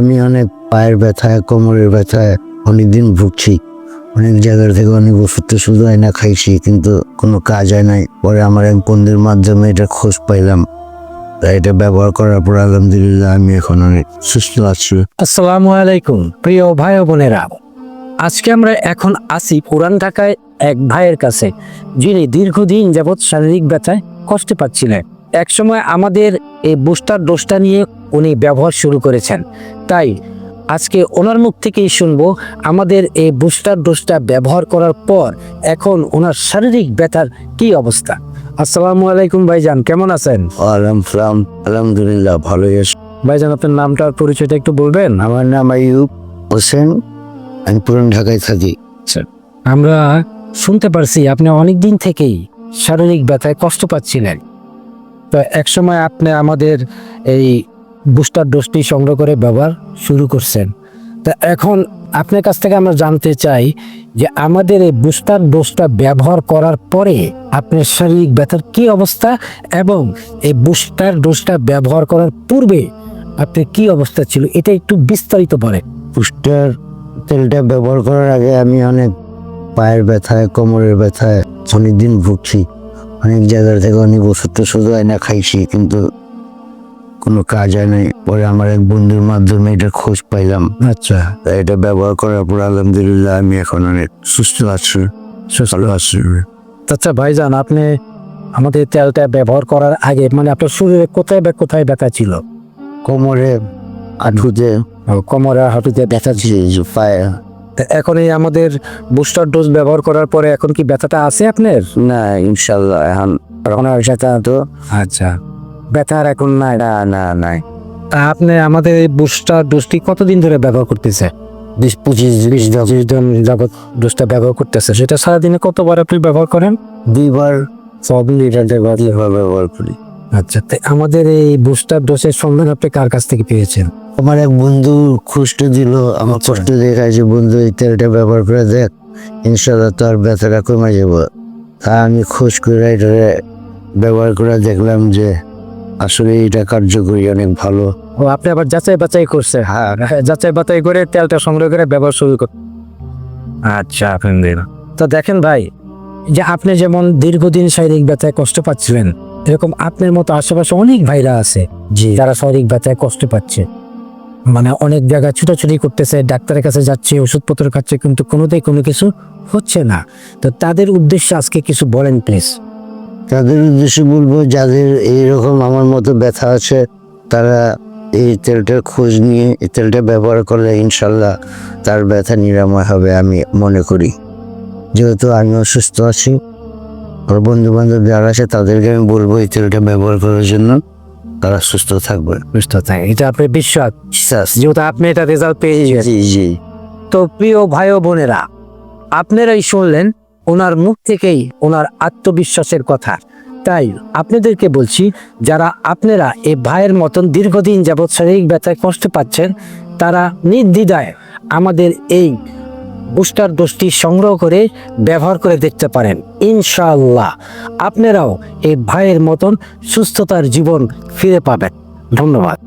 আমি অনেক পায়ের ব্যথায়, কোমরের ব্যথায় অনেকদিন ভুগছি। অনেক জায়গা থেকে অনেক ওষুধ টষুধ আয়না খাইছি, কিন্তু কোনো কাজ হয় নাই। পরে আমার এক বন্ধুর মাধ্যমে এটা খোঁজ পাইলাম। এটা ব্যবহার করার পর আলহামদুলিল্লাহ আমি এখন অনেক সুস্থ আছি। আসসালামু আলাইকুম, প্রিয় ভাই বোনেরা। আজকে আমরা এখন আসি পুরান ঢাকায় এক ভাইয়ের কাছে, যিনি দীর্ঘদিন যাবৎ শারীরিক ব্যথায় কষ্ট পাচ্ছিলেন। একসময় আমাদের এই বুস্টার ডোজটা নিয়ে উনি ব্যবহার শুরু করেছেন। তাই আজকে ওনার মুখ থেকেই শুনব আমাদের এই বুস্টার ডোজটা ব্যবহার করার পর এখন ওনার শারীরিক ব্যথার কি অবস্থা। আসসালামু আলাইকুম ভাইজান কেমন আছেন? আলহাম আলহামদুলিল্লাহ ভালোই আছি। ভাইজান আপনার নামটা আর পরিচয়টা একটু বলবেন? আমার নাম আইয়ুব হোসেন আমি পুরান ঢাকায় থাকি। আমরা শুনতে পারছি আপনি অনেক দিন থেকেই শারীরিক ব্যথায় কষ্ট পাচ্ছিলেন। তো একসময় আপনি আমাদের এই বুস্টার ডোজটি সংগ্রহ করে ব্যবহার শুরু করছেন। তা এখন আপনার কাছ থেকে আমরা জানতে চাই যে আমাদের এই বুস্টার ডোজটা ব্যবহার করার পরে আপনার শারীরিক ব্যথার কি অবস্থা এবং এই বুস্টার ডোজটা ব্যবহার করার পূর্বে আপনার কি অবস্থা ছিল, এটা একটু বিস্তারিত বলেন। বুস্টার তেলটা ব্যবহার করার আগে আমি অনেক পায়ের ব্যথায়, কোমরের ব্যথায় অনেকদিন ভুগছি। অনেক জায়গা থেকে অনেক ওষুধ টষুধ আয়না খাইছি কিন্তু কোনো কাজ হয় নাই। পরে আমার এক বন্ধুর মাধ্যমে এটা খোঁজ পাইলাম। আচ্ছা। এটা ব্যবহার করার পর আলহামদুলিল্লাহ আমি এখন অনেক সুস্থ আছি ভালো আছি। আচ্ছা ভাইজান আপনি আমাদের তেলটা ব্যবহার করার আগে মানে আপনার শরীরে কোথায় বা কোথায় ব্যথা ছিল? কোমরে আঠুতে কোমরে হাঁটুতে ব্যথা ছিল। পায়ে। এখন এই আমাদের বুস্টার ডোজ ব্যবহার করার পরে এখন কি ব্যথাটা আছে আপনার? না ইনশাল্লাহ এখন এখন আর ব্যথা তো। আচ্ছা। ব্যথা আর এখন নাই। না না নাই। তা আপনি আমাদের এই বুস্টার ডোজটি কতদিন ধরে ব্যবহার করতেছে? বিশ পঁচিশ বিশ পঁচিশ দিন যাবত ডোজটা ব্যবহার করতেছে। সেটা সারাদিনে কতবার আপনি ব্যবহার করেন? দুইবার। সব লিটার ব্যবহার করি। আচ্ছা আমাদের এই বুস্টার ডোজের সন্ধান আপনি কার কাছ থেকে পেয়েছেন? আমার এক বন্ধু খুষ্ট দিল আমার আচ্ছা। কষ্ট দেখা যে বন্ধু এই তেলটা ব্যবহার করে দেখ ইনশাল্লাহ তোর ব্যথাটা কমে যাব। তা আমি খোঁজ করে এটা ব্যবহার করে দেখলাম যে আসলে এটা কার্যকরী অনেক ভালো। ও আপনি আবার যাচাই বাছাই করছে হ্যাঁ যাচাই বাছাই করে তেলটা সংগ্রহ করে ব্যবহার শুরু কর আচ্ছা আলহামদুলিল্লাহ। তো দেখেন ভাই যে আপনি যেমন দীর্ঘদিন শারীরিক ব্যথায় কষ্ট পাচ্ছিলেন এরকম আপনার মতো আশেপাশে অনেক ভাইরা আছে জি যারা শারীরিক ব্যথায় কষ্ট পাচ্ছে। মানে অনেক জায়গায় ছুটাছুটি করতেছে, ডাক্তারের কাছে যাচ্ছে, ওষুধপত্র খাচ্ছে, কিন্তু কোনোতেই কোনো কিছু হচ্ছে না। তো তাদের উদ্দেশ্যে আজকে কিছু বলেন প্লিজ তাদের উদ্দেশ্যে বলব, যাদের এইরকম আমার মতো ব্যথা আছে, তারা এই তেলটার খোঁজ নিয়ে, এই তেলটা ব্যবহার করলে ইনশাল্লাহ তার ব্যথা নিরাময় হবে, আমি মনে করি। যেহেতু আমি অসুস্থ আছি আমার বন্ধু বান্ধব যারা আছে তাদেরকে আমি বলব এই তেলটা ব্যবহার করার জন্য। তারা সুস্থ থাকবে। সুস্থ থাকে এটা আপনার বিশ্বাস? বিশ্বাস। যেহেতু আপনি এটা রেজাল্ট পেয়ে জি জি। তো প্রিয় ভাই ও বোনেরা আপনারাই শুনলেন ওনার মুখ থেকেই ওনার আত্মবিশ্বাসের কথা। তাই আপনাদেরকে বলছি যারা আপনারা এই ভাইয়ের মতন দীর্ঘদিন যাবৎ শারীরিক ব্যথায় কষ্ট পাচ্ছেন তারা নির্দ্বিধায় আমাদের এই বুস্টার ডোজটি সংগ্রহ করে ব্যবহার করে দেখতে পারেন। ইনশাআল্লাহ আপনারাও এই ভাইয়ের মতন সুস্থতার জীবন ফিরে পাবেন। ধন্যবাদ।